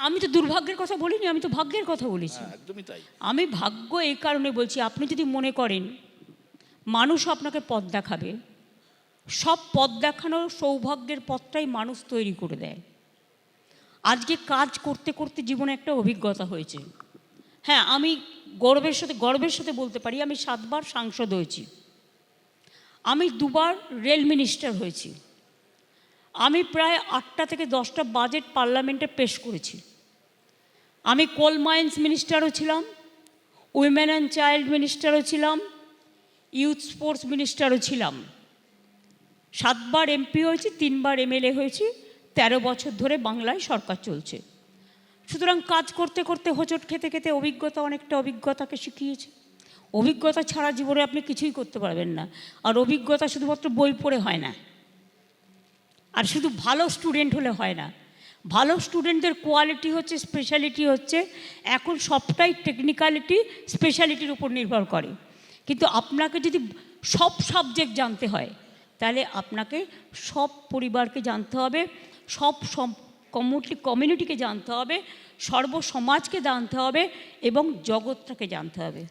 আমি তো দুর্ভাগ্যের কথা বলিনি আমি তো ভাগ্যের কথা বলেছি। হ্যাঁ একদমই তাই। আমি ভাগ্য এই কারণে বলছি আপনি যদি মনে করেন মানুষ আপনাকে পথ দেখাবে সব পথ দেখানোর সৌভাগ্যের পথটাই মানুষ তৈরি করে দেয়। আজকে কাজ করতে করতে জীবনে একটা অভিজ্ঞতা হয়েছে। হ্যাঁ আমি গর্বের সাথে গর্বের সাথে বলতে পারি আমি সাতবার সাংসদ হয়েছি। আমি দুবার রেল মিনিস্টার হয়েছি। আমি প্রায় আটটা থেকে দশটা বাজেট পার্লামেন্টে পেশ করেছি। আমি কোল মাইন্স মিনিস্টারও ছিলাম, উইমেন অ্যান্ড চাইল্ড মিনিস্টারও ছিলাম, ইউথ স্পোর্টস মিনিস্টারও ছিলাম। সাতবার এমপি হয়েছি, তিনবার এমএলএ হয়েছি, তেরো বছর ধরে বাংলায় সরকার চলছে। সুতরাং কাজ করতে করতে হোঁচট খেতে খেতে অভিজ্ঞতা, অনেকটা অভিজ্ঞতাকে শিখিয়েছে। অভিজ্ঞতা ছাড়া জীবনে আপনি কিছুই করতে পারবেন না। আর অভিজ্ঞতা শুধুমাত্র বই পড়ে হয় না। আর শুধু ভালো স্টুডেন্ট হলে হয় না। ভালো স্টুডেন্টদের কোয়ালিটি হচ্ছে স্পেশালিটি হচ্ছে, এখন সবটাই টেকনিক্যালিটি স্পেশালিটির উপর নির্ভর করে। কিন্তু আপনাকে যদি সব সাবজেক্ট জানতে হয়, তাহলে আপনাকে সব পরিবারকে জানতে হবে, সব কমিউনিটি কমিউনিটিকে জানতে হবে সর্বসমাজকে জানতে হবে এবং জগৎটাকে জানতে হবে।